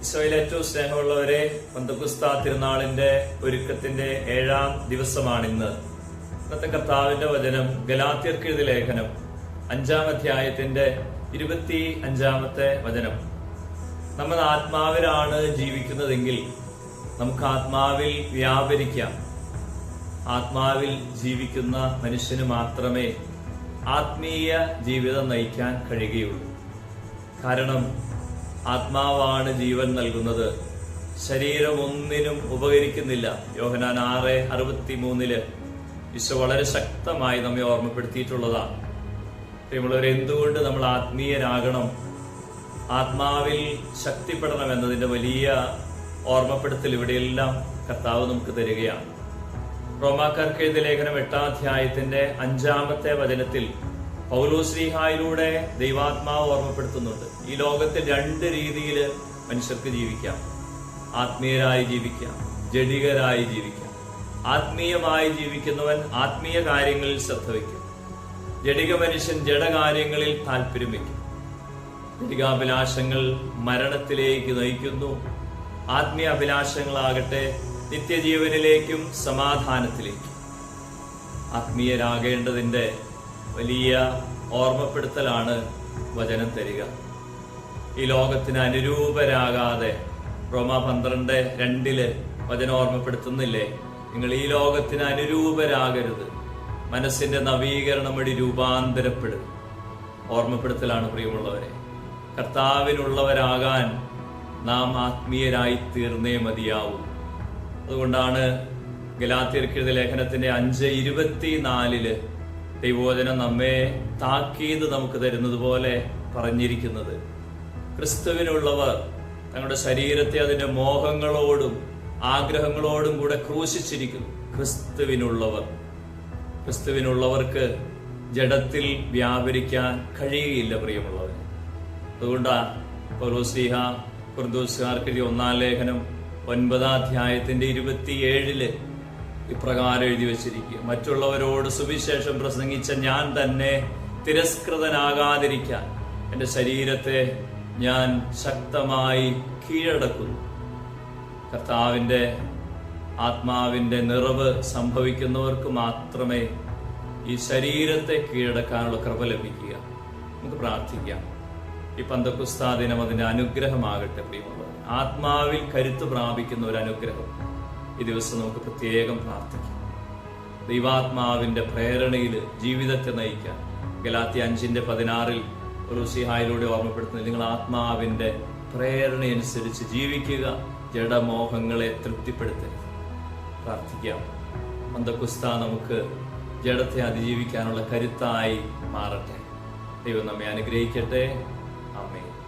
ഈശോയിൽ ഏറ്റവും സ്നേഹമുള്ളവരെ പന്തപുസ്ത തിരുനാളിന്റെ ഒരുക്കത്തിന്റെ ഏഴാം ദിവസമാണ് ഇന്ന് ഇന്നത്തെ കർത്താവിന്റെ വചനം ഗലാത്യർക്കെഴുതി ലേഖനം അഞ്ചാം അധ്യായത്തിന്റെ ഇരുപത്തി അഞ്ചാമത്തെ വചനം. നമ്മൾ ആത്മാവിലാണ് ജീവിക്കുന്നതെങ്കിൽ നമുക്ക് ആത്മാവിൽ വ്യാപരിക്കാം. ആത്മാവിൽ ജീവിക്കുന്ന മനുഷ്യന് മാത്രമേ ആത്മീയ ജീവിതം നയിക്കാൻ കഴിയുകയുള്ളൂ. കാരണം ആത്മാവാണ് ജീവൻ നൽകുന്നത്. ശരീരം ഒന്നിനും ഉപകരിക്കുന്നില്ല. യോഹനാൻ ആറ് അറുപത്തി മൂന്നിൽ ഈശോ വളരെ ശക്തമായി നമ്മെ ഓർമ്മപ്പെടുത്തിയിട്ടുള്ളതാണ്. പ്രിയമുള്ളവർ എന്തുകൊണ്ട് നമ്മൾ ആത്മീയരാകണം ആത്മാവിൽ ശക്തിപ്പെടണം എന്നതിന്റെ വലിയ ഓർമ്മപ്പെടുത്തൽ ഇവിടെയെല്ലാം കർത്താവ് നമുക്ക് തരികയാണ്. റോമാക്കാർക്ക് എഴുതിയ ലേഖനം എട്ടാം അധ്യായത്തിന്റെ അഞ്ചാമത്തെ വചനത്തിൽ പൗലോശ്രീഹായിലൂടെ ദൈവാത്മാവ് ഓർമ്മപ്പെടുത്തുന്നുണ്ട്. ഈ ലോകത്തിൽ രണ്ട് രീതിയിൽ മനുഷ്യർക്ക് ജീവിക്കാം. ആത്മീയരായി ജീവിക്കാം. ജഡികരായി ജീവിക്കാം. ആത്മീയമായി ജീവിക്കുന്നവൻ ആത്മീയ കാര്യങ്ങളിൽ ശ്രദ്ധ വയ്ക്കും. ജഡിക മനുഷ്യൻ ജഡകാര്യങ്ങളിൽ താല്പര്യം വയ്ക്കും. ജഡികാഭിലാഷങ്ങൾ മരണത്തിലേക്ക് നയിക്കുന്നു. ആത്മീയ അഭിലാഷങ്ങളാകട്ടെ നിത്യജീവനിലേക്കും സമാധാനത്തിലേക്കും. ആത്മീയരാകേണ്ടതിന്റെ വലിയ ഓർമ്മപ്പെടുത്തലാണ് വചനം തരിക. ഈ ലോകത്തിന് അനുരൂപരാകാതെ റോമ പന്ത്രണ്ട് രണ്ടിൽ വചനം ഓർമ്മപ്പെടുത്തുന്നില്ലേ? നിങ്ങൾ ഈ ലോകത്തിന് അനുരൂപരാകരുത്. മനസ്സിന്റെ നവീകരണം വഴി രൂപാന്തരപ്പെടും ഓർമ്മപ്പെടുത്തലാണ് പ്രിയമുള്ളവരെ. കർത്താവിനുള്ളവരാകാൻ നാം ആത്മീയരായി തീർന്നേ മതിയാവും. അതുകൊണ്ടാണ് ഗലാത്തിർക്കെഴുത ലേഖനത്തിന്റെ അഞ്ച് ഇരുപത്തിനാലിൽ ദൈവോചനം നമ്മെ താക്കീത് നമുക്ക് തരുന്നത് പോലെ പറഞ്ഞിരിക്കുന്നത്. ക്രിസ്തുവിനുള്ളവർ തങ്ങളുടെ ശരീരത്തെ അതിന്റെ മോഹങ്ങളോടും ആഗ്രഹങ്ങളോടും കൂടെ ക്രൂശിച്ചിരിക്കുന്നു. ക്രിസ്തുവിനുള്ളവർ. ക്രിസ്തുവിനുള്ളവർക്ക് ജഡത്തിൽ വ്യാപരിക്കാൻ കഴിയുകയില്ല പ്രിയമുള്ളവർ അതുകൊണ്ടാണ് പൗലോസ്ലിഹ കുർദോസുകാർക്ക് ഒന്നാം ലേഖനം ഒൻപതാം അധ്യായത്തിന്റെ ഇരുപത്തിയേഴിൽ ഇപ്രകാരം എഴുതി വച്ചിരിക്കുക. മറ്റുള്ളവരോട് സുവിശേഷം പ്രസംഗിച്ച ഞാൻ തന്നെ തിരസ്കൃതനാകാതിരിക്കാൻ എന്റെ ശരീരത്തെ ഞാൻ ശക്തമായി കീഴടക്കുന്നു. കർത്താവിന്റെ ആത്മാവിന്റെ നിറവ് സംഭവിക്കുന്നവർക്ക് മാത്രമേ ഈ ശരീരത്തെ കീഴടക്കാനുള്ള കൃപ ലഭിക്കുക. നമുക്ക് പ്രാർത്ഥിക്കാം. ഈ പന്തക്കുസ്താ ദിനം അതിന്റെ അനുഗ്രഹമാകട്ടെ പ്രിയമുള്ളവർ ആത്മാവിൽ കരുത്ത് പ്രാപിക്കുന്ന ഒരു അനുഗ്രഹം. ഈ ദിവസം നമുക്ക് പ്രത്യേകം പ്രാർത്ഥിക്കാം. ദൈവാത്മാവിന്റെ പ്രേരണയിൽ ജീവിതത്തെ നയിക്കാൻ ഗലാത്തി അഞ്ചിന്റെ പതിനാറിൽ ഒരു സിഹായിലൂടെ ഓർമ്മപ്പെടുത്തുന്നത് നിങ്ങൾ ആത്മാവിന്റെ പ്രേരണയനുസരിച്ച് ജീവിക്കുക ജഡമോഹങ്ങളെ തൃപ്തിപ്പെടുത്തരുത്. പ്രാർത്ഥിക്കാം. മന്ദക്കുസ്ത നമുക്ക് ജഡത്തെ അതിജീവിക്കാനുള്ള കരുത്തായി മാറട്ടെ. ദൈവം നമ്മെ അനുഗ്രഹിക്കട്ടെ. അമ്മേ